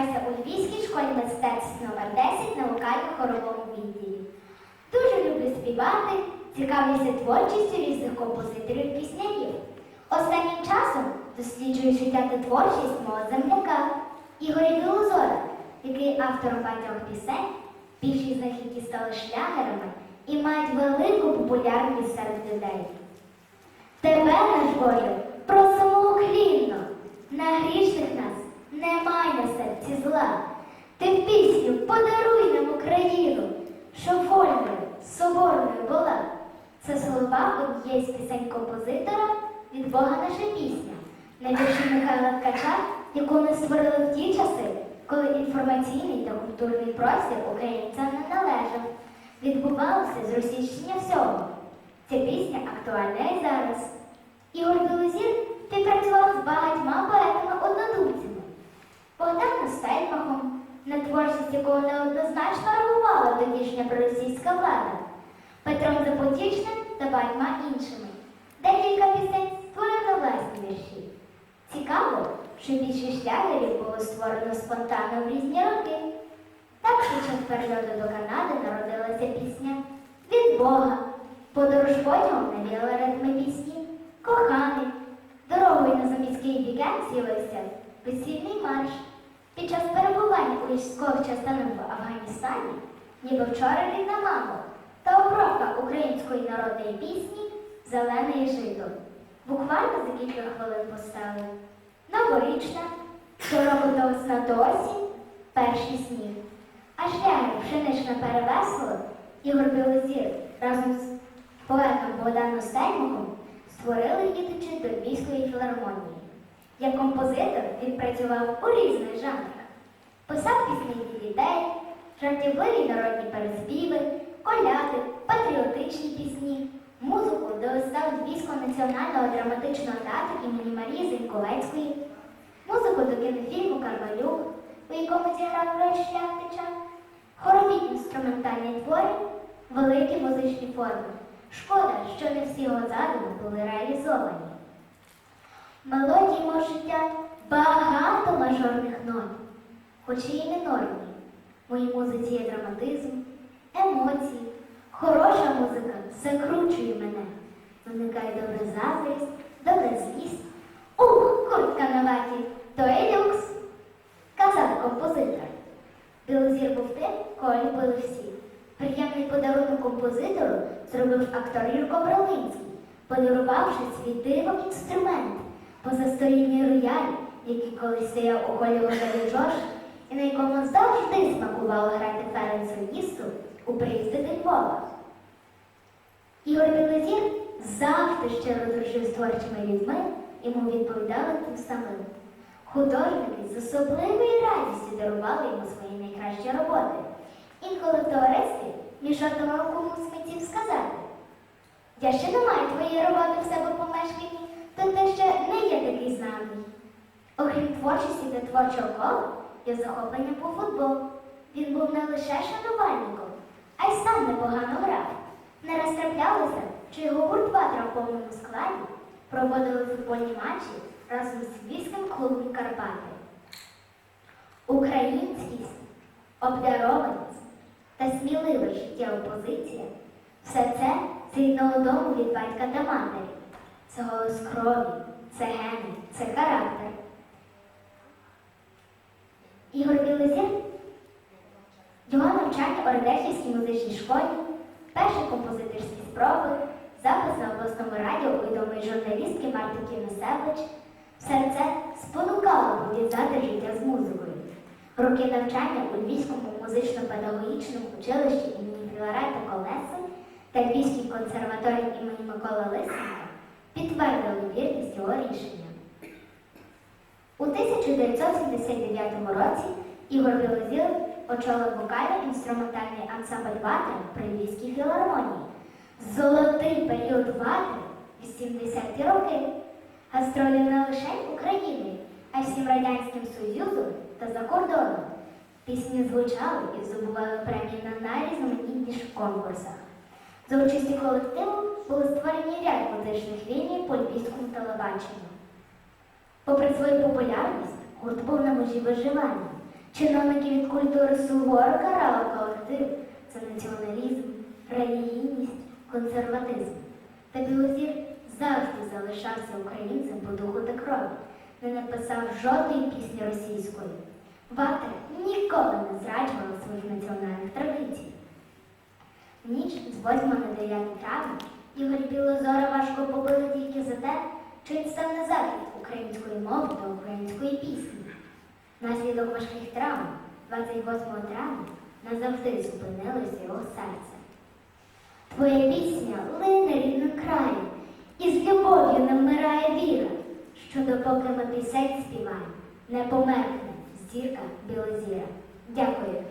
навчаюся у Львівській школі мистецтв номер 10 на вокально-хоровому відділі. Дуже люблю співати, цікавлюся творчістю різних композиторів пісняків. Останнім часом досліджую життя та творчість мого земляка Ігоря Білозора, який автор багатьох пісень, більшість з них, які стали шлягерами і мають велику популярність серед людей. Тебе, наш волю, просимо хліб! Від Бога наша пісня, на вірші Михайла Ткача, яку вони створили в ті часи, коли інформаційний та культурний простір українцям не належав. Відбувалося зросійщення всього. Ця пісня актуальна і зараз. Ігор Білозір співпрацював з багатьма поетами-однодумцями. Богданом Стельмахом, на творчість якого неоднозначно реагувала тодішня проросійська влада, Петром Запотічним та багатьма іншими. Декілька пісень вірші. Цікаво, що більшість шлягерів було створено спонтанно в різні роки. Так під час перельоту до Канади народилася пісня Від Бога. Подорож потягом навіяла ритми пісні Коханий. Дорогою на заміський вікенд з'явився весільний марш. Під час перебування у військових частинах в Афганістані, ніби вчора рідна мама, та обробка української народної пісні Зелений жито. Буквально за кілька хвилин поставили. Новорічна, щороку до весна до осінь, перший сніг. А шлягер пшенична перевесело Ігор Білозір разом з поетом Богданом Стельмахом створили ідучи до Львівської філармонії. Як композитор він працював у різних жанрах. Писав пісні для дітей, жартівливі народні переспіви, коляди, патріотичні пісні, музику до вистав Львівського національного драматичного театру імені Марії Зеньковецької, музику до кінофільму Кармалюк, у якому зіграв роль Шляхтича, хорові інструментальні твори, великі музичні форми. Шкода, що не всі його задуми були реалізовані. Мелодії мого життя багато мажорних нот, хоч і мінорні. В моїй музиці є драматизм, емоції, хороша музика закручує мене. Виникає добра заздрість, добра злість. Ух, куртка на ваті, то є люкс, казав композитор. Білозір був тим, кого любили всі. Приємний подарунок композитору зробив актор Юрко Бролинський, подарувавши свій дивом інструмент позастолінній рояль, який колись стояв у готелі Джош, і на якому завжди Ференсу Ністу у приїзди до Львова. Ігор Білозір завжди щиро дружив з творчими людьми, йому відповідали тим самим. Художники з особливою радістю дарували йому свої найкращі роботи. Інколи в товаристві міжотував комусь з митців сказати. Я ще не маю твоєї роботи в себе помешканні, то ти ще не є такий знаний. Окрім творчості та творчого кола, є захоплення по футболу. Він був не лише шанувальником, а й сам непогано грав. Не раз траплялося, що його гурт в повному складі проводили футбольні матчі разом з львівським клубом Карпати. Українськість, обдарованість та смілива життєва позиція все це з дому від батька та матері. Це голос крові, це гени, це характер. Ігор Білозір, його навчання у Радехівській музичній школі, перші композиторські спроби, запис на обласному радіо відомої журналістки Марти Кіносевич, все це спонукало пов'язати життя з музикою. Роки навчання у Львівському музично-педагогічному училищі імені Філарета Колеси та Львівській консерваторії імені Миколи Лисенка підтвердили вірність його рішення. У 1979 році Ігор Білозір очолив вокально-інструментальний ансамбль «Ватри» при Львівській філармонії. Золотий період «Ватри» – 80-ті роки. Гастролі не лише Україною, а й всім Радянським Союзом та за кордоном. Пісні звучали і здобували премії на найрізноманітніших конкурсах. За участі колективу були створені ряд музичних ліній по львівському телебаченню. Попри свою популярність, гурт був на межі виживання. Чиновники від культури суворо карали колектив за націоналізм, релігійність, консерватизм. Та Білозір завжди залишався українцем по духу та крові, не написав жодної пісні російської. Ватра ніколи не зраджувала своїх національних традицій. Ніч з 8 на 9 травня Ігор Білозора важко побили тільки за те, що він став на захід української мови та української пісні. Наслідок важких травм 28 травня назавжди зупинилось його серце. Твоя пісня лине рідним краєм, і з любов'ю намирає віра, що допоки ми пісень співаємо, не померкне зірка білозіра. Дякую.